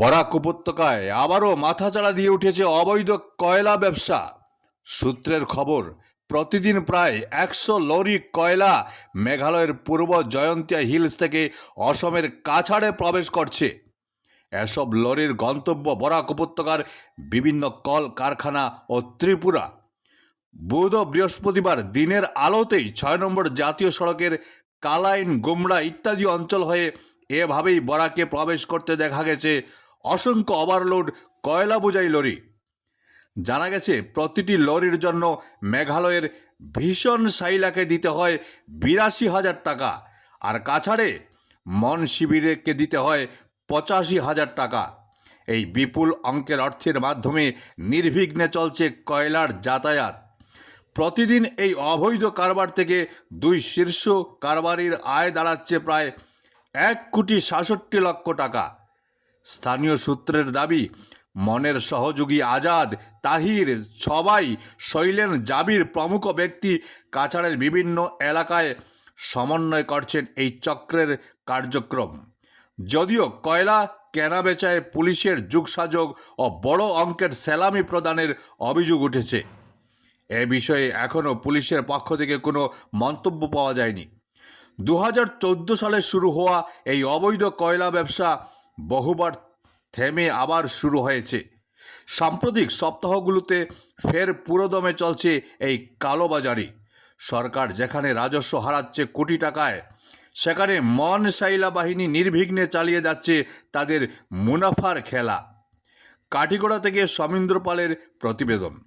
বরাক উপত্যকায় আবারও মাথাচাড়া দিয়ে উঠেছে অবৈধ কয়লা ব্যবসা। সূত্রের খবর, প্রতিদিন প্রায় একশো লরি কয়লা মেঘালয়ের পূর্ব জয়ন্তিয়া হিলস থেকে অসমের কাছাড়ে প্রবেশ করছে। এসব লরির গন্তব্য বরাক উপত্যকার বিভিন্ন কল কারখানা ও ত্রিপুরা। বুধ বৃহস্পতিবার দিনের আলোতেই ছয় নম্বর জাতীয় সড়কের কালাইন, গুমড়া ইত্যাদি অঞ্চল হয়ে এভাবেই বরাকে প্রবেশ করতে দেখা গেছে অসংখ্য ওভারলোড কয়লা বোঝাই লরি। জানা গেছে, প্রতিটি লরির জন্য মেঘালয়ের ভীষণ সাইলাকে দিতে হয় বিরাশি হাজার টাকা, আর কাছাড়ে মন শিবিরকে দিতে হয় পঁচাশি হাজার টাকা। এই বিপুল অঙ্কের অর্থের মাধ্যমে নির্বিঘ্নে চলছে কয়লার যাতায়াত। প্রতিদিন এই অবৈধ কারবার থেকে দুই শীর্ষ কারবারির আয় দাঁড়াচ্ছে প্রায় এক কোটি সাতষট্টি লক্ষ টাকা। স্থানীয় সূত্রের দাবি, মনের সহযোগী আজাদ তাহির সবাই শৈলেন জাবির প্রমুখ ব্যক্তি কাছাড়ের বিভিন্ন এলাকায় সমন্বয় করছেন এই চক্রের কার্যক্রম। যদিও কয়লা কেনাবেচায় পুলিশের যুগসাযোগ ও বড় অঙ্কের সেলামি প্রদানের অভিযোগ উঠেছে। এ বিষয়ে এখনও পুলিশের পক্ষ থেকে কোনো মন্তব্য পাওয়া যায়নি। দু হাজার চৌদ্দ সালে শুরু হওয়া এই অবৈধ কয়লা ব্যবসা বহুবার থেমে আবার শুরু হয়েছে। সাম্প্রতিক সপ্তাহগুলোতে ফের পুরোদমে চলছে এই কালোবাজারি। সরকার যেখানে রাজস্ব হারাচ্ছে কোটি টাকায়, সেখানে মন সাইলা বাহিনী নির্বিঘ্নে চালিয়ে যাচ্ছে তাদের মুনাফার খেলা। কাঠিগড়া থেকে সমীন্দ্র পালের প্রতিবেদন।